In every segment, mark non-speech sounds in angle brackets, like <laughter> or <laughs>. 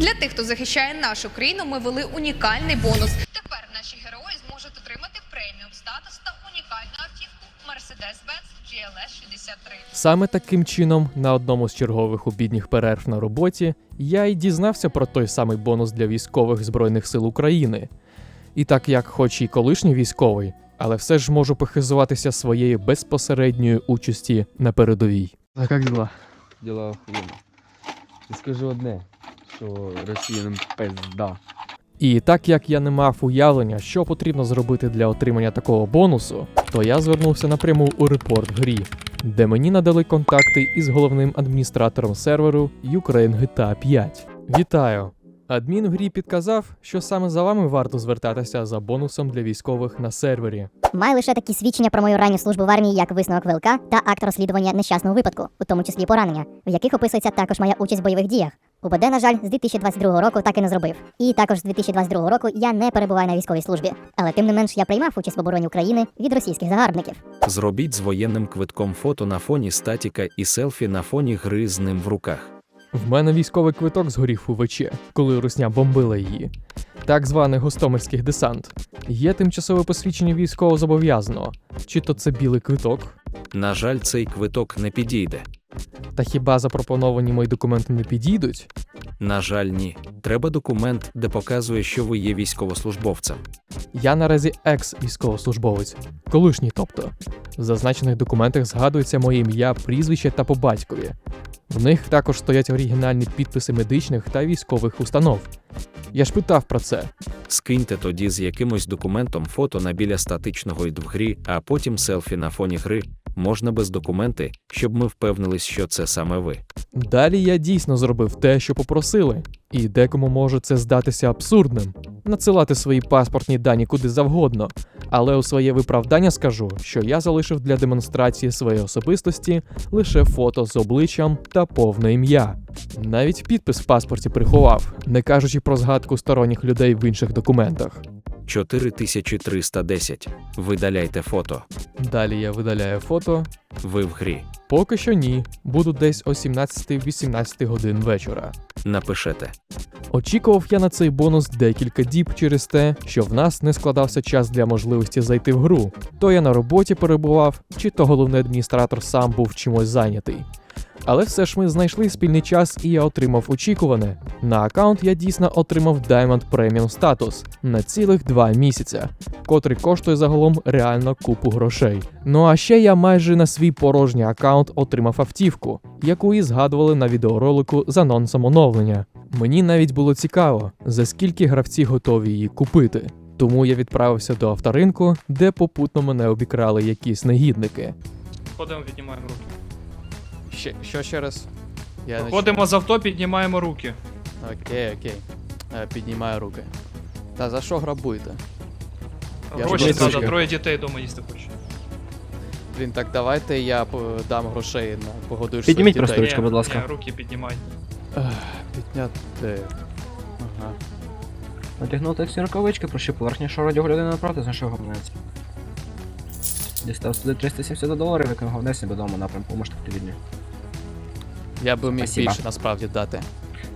Для тих, хто захищає нашу країну, ми вели унікальний бонус. Тепер наші герої зможуть отримати преміум статус та унікальну автівку Mercedes-Benz GLS 63. Саме таким чином, на одному з чергових обідніх перерв на роботі, я й дізнався про той самий бонус для військових Збройних сил України. І так як, хоч і колишній військовий, але все ж можу похизуватися своєю безпосередньою участі на передовій. А як діла? Діла охуєнно. Скажу одне, що росіянам пизда. І так як я не мав уявлення, що потрібно зробити для отримання такого бонусу, то я звернувся напряму у репорт грі, де мені надали контакти із головним адміністратором серверу Ukraine GTA 5. Вітаю! Адмін в грі підказав, що саме за вами варто звертатися за бонусом для військових на сервері. Має лише такі свідчення про мою ранню службу в армії, як висновок ВЛК та акт розслідування нещасного випадку, у тому числі поранення, в яких описується також моя участь в бойових діях. УБД, на жаль, з 2022 року так і не зробив. І також з 2022 року я не перебуваю на військовій службі. Але тим не менш я приймав участь в обороні України від російських загарбників. Зробіть з воєнним квитком фото на фоні статіка і селфі на фоні гри з ним в руках. В мене військовий квиток згорів у ВЧ, коли Русня бомбила її. Так званий гостомельський десант. Є тимчасове посвідчення військовозобов'язаного. Чи то це білий квиток? На жаль, цей квиток не підійде. Та хіба запропоновані мої документи не підійдуть? На жаль, ні. Треба документ, де показує, що ви є військовослужбовцем. Я наразі екс-військовослужбовець, колишній тобто. В зазначених документах згадується моє ім'я, прізвище та по батькові. В них також стоять оригінальні підписи медичних та військових установ. Я ж питав про це. Скиньте тоді з якимось документом фото на біля статичного ід в грі, а потім селфі на фоні гри. Можна без документи, щоб ми впевнились, що це саме ви. Далі я дійсно зробив те, що попросили, і декому може це здатися абсурдним надсилати свої паспортні дані куди завгодно. Але у своє виправдання скажу, що я залишив для демонстрації своєї особистості лише фото з обличчям та повне ім'я. Навіть підпис в паспорті приховав, не кажучи про згадку сторонніх людей в інших документах. 4310. Видаляйте фото. Далі я видаляю фото. Ви в грі. Поки що ні, буду десь о 17-18 годин вечора. Напишете. Очікував я на цей бонус декілька діб через те, що в нас не складався час для можливості зайти в гру. То я на роботі перебував, чи то головний адміністратор сам був чимось зайнятий. Але все ж ми знайшли спільний час, і я отримав очікуване. На аккаунт я дійсно отримав Diamond Premium статус на цілих два місяця, котрий коштує загалом реально купу грошей. Ну а ще я майже на свій порожній аккаунт отримав автівку, яку і згадували на відеоролику з анонсом оновлення. Мені навіть було цікаво, за скільки гравці готові її купити. Тому я відправився до авторинку, де попутно мене обікрали якісь негідники. Ходимо, піднімаємо руки. Ще, що ще раз? Я Ходимо з авто, піднімаємо руки. Окей, окей. Е, Піднімаю руки. Та за що грабуєте? Я Гроші ж треба, бачу. троє дітей вдома їсти хоче. Блін, так давайте я по- дам грошей на погодуєш Підніміть своїх просто дітей. ручку, будь ласка. Ні, руки піднімай. Ех, Підняти. Ага. Натягнув тексті рукавички, прощу поверхню шородягу людини напроти, знайшов гавнець. Дістав сюди 370 доларів, виконав гавнець додому напрямку, можете привідні. Я би міг Спасибо. більше насправді дати.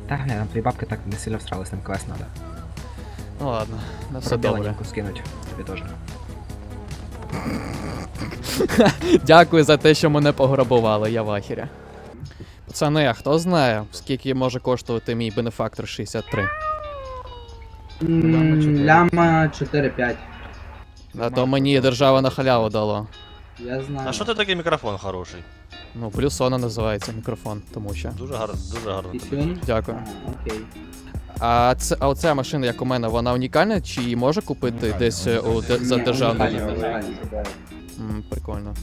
Та не, там твої бабки так не сильно встрали, з ним квест надо. Ну ладно, на все добре. Пробіленьку скинуть, тобі теж. <laughs> Дякую за те, що мене пограбували, я в ахірі. Пацани, а хто знає, скільки може коштувати мій бенефактор 63? М, Ляма 4-5. А то мені держава на халяву дало. Я знаю. А що ти такий мікрофон хороший? Ну, плюсона називається мікрофон, тому що. Дуже гарно, дуже гарно. Пісюн? Дякую. А, окей. А, це, а оця машина, як у мене, вона унікальна, чи її може купити десь е, у, де, за Ні, державною? унікальна, унікальна. М, Прикольно.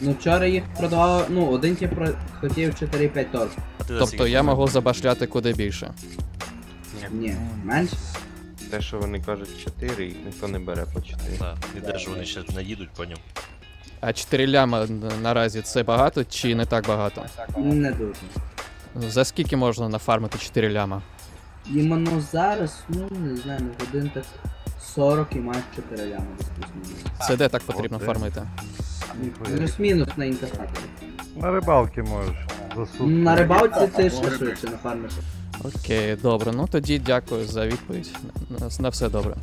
Ну вчора їх продавав, ну один ті про... хотів 4-5 торг. А ти за Тобто скільки я можу забашляти куди більше. Ні, менше. Те, що вони кажуть 4, їх ніхто не бере по 4. Так, і де ж вони ще не їдуть по ньому? А 4 ляма наразі це багато чи не так багато? Не дуже. За скільки можна нафармити 4 ляма? Іменно зараз, ну не знаю, ну годин так 40 і маєш 4 лями десь. Це де так потрібно Оце. фармити? Ну, Плюс-мінус на інкасаторі. На рибалки можеш. На рибалці це ще швидше, на фармі. Окей, добре, ну тоді дякую за відповідь. На, на все добре.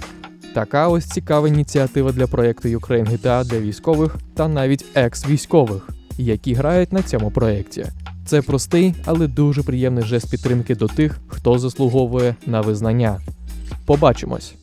Така ось цікава ініціатива для проєкту Ukraine GTA для військових та навіть екс-військових, які грають на цьому проєкті. Це простий, але дуже приємний жест підтримки до тих, хто заслуговує на визнання. Побачимось!